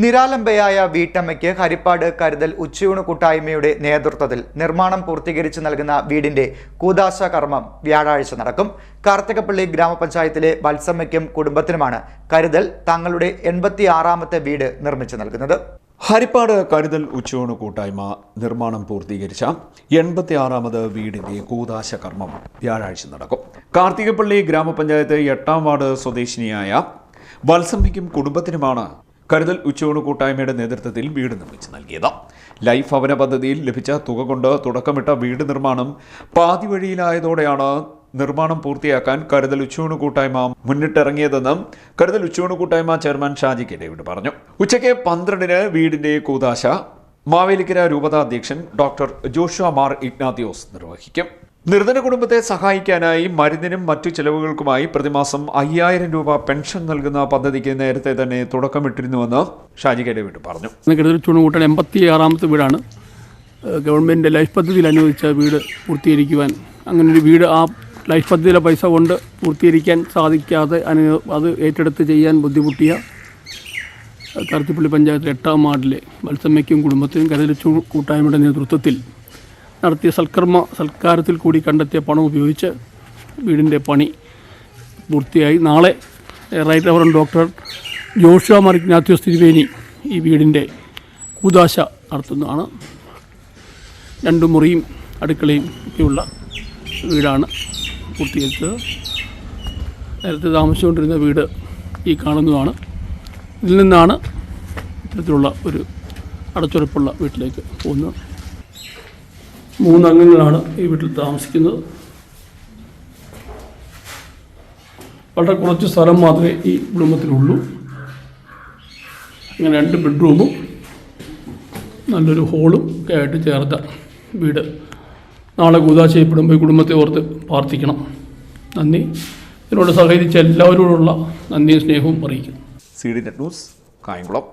നിരാലംബയായ വീട്ടമ്മയ്ക്ക് ഹരിപ്പാട് കരുതൽ ഉച്ചയൂണ് കൂട്ടായ്മയുടെ നേതൃത്വത്തിൽ നിർമ്മാണം പൂർത്തീകരിച്ച് നൽകുന്ന വീടിന്റെ കൂതാശ കർമ്മം വ്യാഴാഴ്ച നടക്കും. കാർത്തികപ്പള്ളി ഗ്രാമപഞ്ചായത്തിലെ വത്സമ്മയ്ക്കും കുടുംബത്തിനുമാണ് കരുതൽ തങ്ങളുടെ എൺപത്തി ആറാമത്തെ വീട് നിർമ്മിച്ചു നൽകുന്നത്. ഹരിപ്പാട് കരുതൽ ഉച്ചയൂണ് കൂട്ടായ്മ നിർമ്മാണം പൂർത്തീകരിച്ച എൺപത്തിയാറാമത് വീടിന്റെ കൂതാശ കർമ്മം വ്യാഴാഴ്ച നടക്കും. കാർത്തികപ്പള്ളി ഗ്രാമപഞ്ചായത്ത് എട്ടാം വാർഡ് സ്വദേശിനിയായ വത്സമ്മയ്ക്കും കുടുംബത്തിനുമാണ് കരുതൽ ഉച്ചയൂണ് കൂട്ടായ്മയുടെ നേതൃത്വത്തിൽ വീട് നിർമ്മിച്ചു നൽകിയത്. ലൈഫ് ഭവന പദ്ധതിയിൽ ലഭിച്ച തുക കൊണ്ട് തുടക്കമിട്ട വീട് നിർമ്മാണം പാതി വഴിയിലായതോടെയാണ് നിർമ്മാണം പൂർത്തിയാക്കാൻ കരുതൽ ഉച്ചയൂണ് കൂട്ടായ്മ മുന്നിട്ടിറങ്ങിയതെന്നും കരുതൽ ഉച്ചയൂണ് കൂട്ടായ്മ ചെയർമാൻ ഷാജി കെ ഡേവിഡ് പറഞ്ഞു. ഉച്ചയ്ക്ക് പന്ത്രണ്ടിന് വീടിന്റെ കൂതാശ. മാവേലിക്കര രൂപതാധ്യക്ഷൻ ഡോക്ടർ ജോഷുവ മാർ ഇഗ്നാത്തിയോസ് നിർവഹിക്കും. നിർധന കുടുംബത്തെ സഹായിക്കാനായി മരുന്നിനും മറ്റു ചെലവുകൾക്കുമായി പ്രതിമാസം അയ്യായിരം രൂപ പെൻഷൻ നൽകുന്ന പദ്ധതിക്ക് നേരത്തെ തന്നെ തുടക്കമിട്ടിരുന്നുവെന്ന് ഷാജി കെ ഡേവിഡ് പറഞ്ഞു. കരുതൽ ചുണുകൂട്ടൽ എൺപത്തി ആറാമത്തെ വീടാണ് ഗവൺമെന്റ് ലൈഫ് പദ്ധതിയിൽ അനുവദിച്ച വീട് പൂർത്തീകരിക്കുവാൻ അങ്ങനെ ഒരു വീട് ആ ലൈഫ് പദ്ധതിയിലെ പൈസ കൊണ്ട് പൂർത്തീകരിക്കാൻ സാധിക്കാതെ അനു അത് ഏറ്റെടുത്ത് ചെയ്യാൻ ബുദ്ധിമുട്ടിയ കറുത്തിപ്പള്ളി പഞ്ചായത്തിലെ എട്ടാം വാർഡിലെ മത്സമ്മയ്ക്കും കുടുംബത്തിനും കരുതൽ കൂട്ടായ്മയുടെ നേതൃത്വത്തിൽ നടത്തിയ സൽക്കർമ്മ സൽക്കാരത്തിൽ കൂടി കണ്ടെത്തിയ പണം ഉപയോഗിച്ച് വീടിന്റെ പണി പൂർത്തിയായി. നാളെ റൈറ്റ് റവറൻ ഡോക്ടർ ജോഷുവ മറിഗ്നാത്യോസ് തിരുവേനി ഈ വീടിന്റെ കൂതാശ നടത്തുന്നതാണ്. രണ്ടു മുറിയും അടുക്കളയും ഒക്കെയുള്ള വീടാണ് പൂർത്തീകരിച്ചത്. നേരത്തെ താമസിച്ചുകൊണ്ടിരുന്ന വീട് ഈ കാണുന്നതാണ്. ഇതിൽ നിന്നാണ് ഇത്തരത്തിലുള്ള ഒരു അടച്ചുറപ്പുള്ള വീട്ടിലേക്ക് പോകുന്നത്. മൂന്നംഗങ്ങളാണ് ഈ വീട്ടിൽ താമസിക്കുന്നത്. വളരെ കുറച്ച് സ്ഥലം മാത്രമേ ഈ കുടുംബത്തിനുള്ളൂ അങ്ങനെ രണ്ട് ബെഡ്റൂമും നല്ലൊരു ഹോളും ഒക്കെ ആയിട്ട് ചേർത്ത വീട്. നാളെ കൂതാശ ചെയ്യപ്പെടുമ്പോൾ ഈ കുടുംബത്തെ ഓർത്ത് പ്രാർത്ഥിക്കണം. നന്ദി. ഇതിനോട് സഹകരിച്ച എല്ലാവരോടുള്ള നന്ദിയും സ്നേഹവും അറിയിക്കുന്നു. C D net news Kayamkulam.